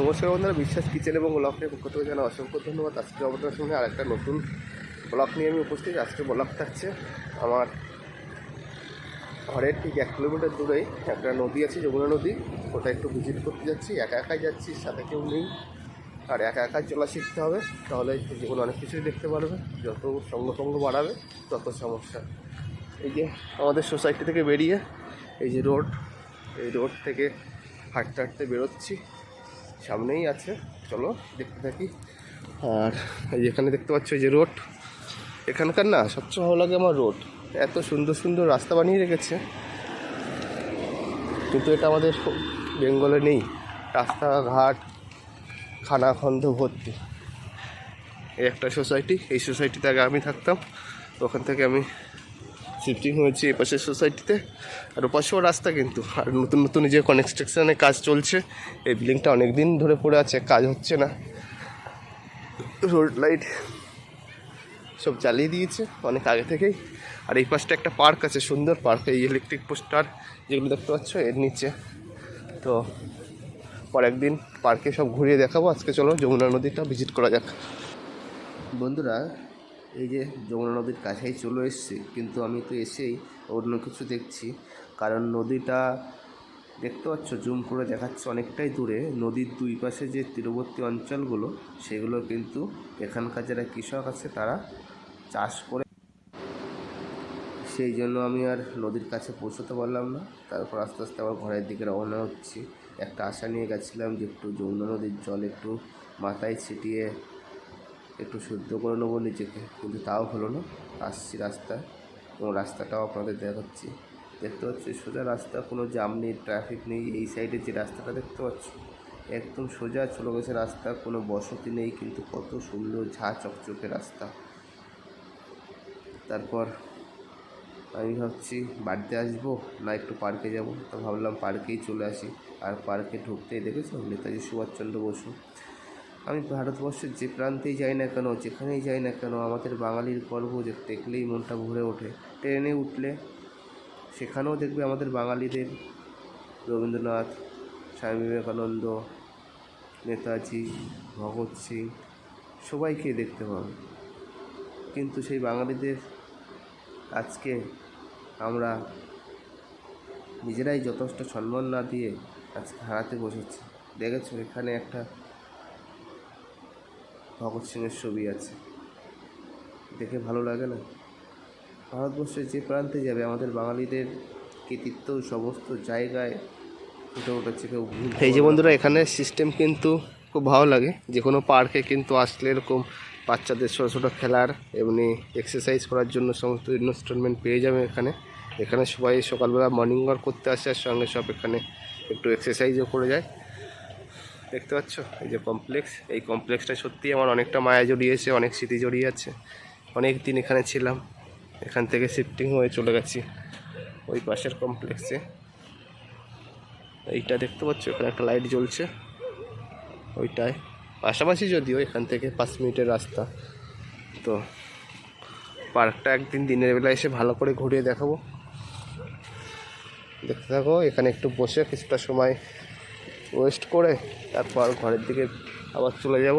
নমস্কার বন্ধুরা, বিশ্বাস কিচেন এবং ব্লগের পক্ষ থেকে জানা অসংখ্য ধন্যবাদ। আজকে আপনাদের সঙ্গে আরেকটা নতুন ব্লগ নিয়ে আমি উপস্থিত। আজকে ব্লগ থাকছে আমার ঘরের ঠিক এক কিলোমিটার দূরেই একটা নদী আছে, যমুনা নদী। ওটা একটু ভিজিট করতে যাচ্ছি, একা একাই যাচ্ছি, সাথে কেউ নেই। আর একা একাই চলা শিখতে হবে, তাহলে জীবনে অনেক কিছুই দেখতে পারবে। যত সঙ্গ সঙ্গ বাড়াবে, তত সমস্যা। এই যে আমাদের সোসাইটি থেকে বেরিয়ে এই যে রোড, এই রোড থেকে হাঁটতে হাঁটতে বেরোচ্ছি। সামনেই আছে। চলো দেখতে থাকি। আর এখানে দেখতে পাচ্ছ যে রোড। এখানকার না সবচেয়ে ভালো লাগে আমার রোড। এত সুন্দর সুন্দর রাস্তা বানিয়ে রেখেছে। কিন্তু এটা আমাদের বেঙ্গলে নেই। রাস্তাঘাট, খানাখন্দ ভর্তি। এই একটা সোসাইটি এই সোসাইটিতে আগে আমি থাকতাম। ওখান থেকে আমি শিফটিং হয়েছে এই পাশের সোসাইটিতে আর ওপাশেও রাস্তা কিন্তু। আর নতুন নতুন যে কনস্ট্রাকশনের কাজ চলছে, এই বিল্ডিংটা অনেক দিন ধরে পড়ে আছে, কাজ হচ্ছে না। রোড লাইট সব জ্বালিয়ে দিয়েছে অনেক আগে থেকেই। আর এই পাশটা একটা পার্ক আছে, সুন্দর পার্ক এই ইলেকট্রিক পোস্টার যেগুলো দেখতে পাচ্ছ, এর নিচে। তো পর একদিন পার্কে সব ঘুরিয়ে দেখাবো। আজকে চলো যমুনা নদীটা ভিজিট করা যাক। বন্ধুরা এই যে যমুনা নদীর কাছেই চলে এসেছি। কিন্তু আমি তো এসেই অন্য কিছু দেখছি। কারণ নদীটা দেখতে পাচ্ছ, জুম করে দেখাচ্ছে অনেকটাই দূরে। নদীর দুই পাশে যে তীরবর্তী অঞ্চলগুলো, সেগুলো কিন্তু এখানকার যারা কৃষক আছে, তারা চাষ করে। সেই জন্য আমি আর নদীর কাছে পৌঁছতে পারলাম না। তারপর আস্তে আস্তে আবার ঘরের দিকে রওনা হচ্ছি। একটা আশা নিয়ে গেছিলাম যে একটু যমুনা নদীর জল একটু মাথায় ছিটিয়ে একটু শুদ্ধ করে নেব নিজেকে, কিন্তু তাও হলো না। আসছি রাস্তায়, এবং রাস্তাটাও আপনাদের দেখাচ্ছি। দেখতে পাচ্ছি সোজা রাস্তা, কোনো জাম নেই, ট্রাফিক নেই, এই সাইডে যে রাস্তাটা দেখতে পাচ্ছ, একদম সোজা চলে গেছে রাস্তা, কোনো বসতি নেই, কিন্তু কত সুন্দর ঝা চকচকে রাস্তা। তারপর আমি ভাবছি, বাড়িতে আসব না একটু পার্কে যাব? তো ভাবলাম পার্কেই চলে আসি। আর পার্কে ঢুকতেই দেখেছ, নেতাজি সুভাষচন্দ্র বসু। আমি ভারতবর্ষের যে প্রান্তেই যাই না কেন, যেখানেই যাই না কেন, আমাদের বাঙালির গর্ব দেখলেই মনটা ভরে ওঠে। ট্রেনে উঠলে সেখানেও দেখবে আমাদের বাঙালিদের রবীন্দ্রনাথ, স্বামী বিবেকানন্দ, নেতাজি, ভগৎ সিং সবাইকে দেখতে পাবে। কিন্তু সেই বাঙালিদের আজকে আমরা নিজেরাই যথেষ্ট সম্মান না দিয়ে আজকে হারাতে বসেছি। দেখেছ, এখানে একটা ভগৎ সিংয়ের ছবি আছে। দেখে ভালো লাগে না? ভারতবর্ষের যে প্রান্তে যাবে আমাদের বাঙালিদের কৃতিত্ব সমস্ত জায়গায় ফুটে উঠেছে কেউ এই যে বন্ধুরা এখানে সিস্টেম কিন্তু খুব ভালো লাগে। যে কোনো পার্কে কিন্তু আসলে এরকম বাচ্চাদের ছোটো ছোটো খেলার এমনি এক্সারসাইজ করার জন্য সমস্ত ইনস্টলমেন্ট পেয়ে যাবে এখানে। এখানে সবাই সকালবেলা মর্নিং ওয়াক করতে আসে আর সঙ্গে সব এখানে একটু এক্সারসাইজও করে যায়। দেখতে পাচ্ছ? এই যে কমপ্লেক্স এই কমপ্লেক্সটা সত্যিই আমার অনেকটা মায়া জড়িয়েছে, অনেক স্মৃতি জড়িয়ে আছে। অনেক দিন এখানে ছিলাম, এখান থেকে শিফটিং হয়ে চলে গেছি ওই পাশের কমপ্লেক্সে এইটা দেখতে পাচ্ছ? এখানে একটা লাইট জ্বলছে ওইটায়। পাশাপাশি যদিও এখান থেকে পাঁচ মিনিটের রাস্তা। তো পার্কটা একদিন দিনের বেলা এসে ভালো করে ঘুরিয়ে দেখাবো। দেখতে থাকো, এখানে একটু বসে কিছুটা সময় ওয়েস্ট করে তারপর ঘরের দিকে আবার চলে যাব।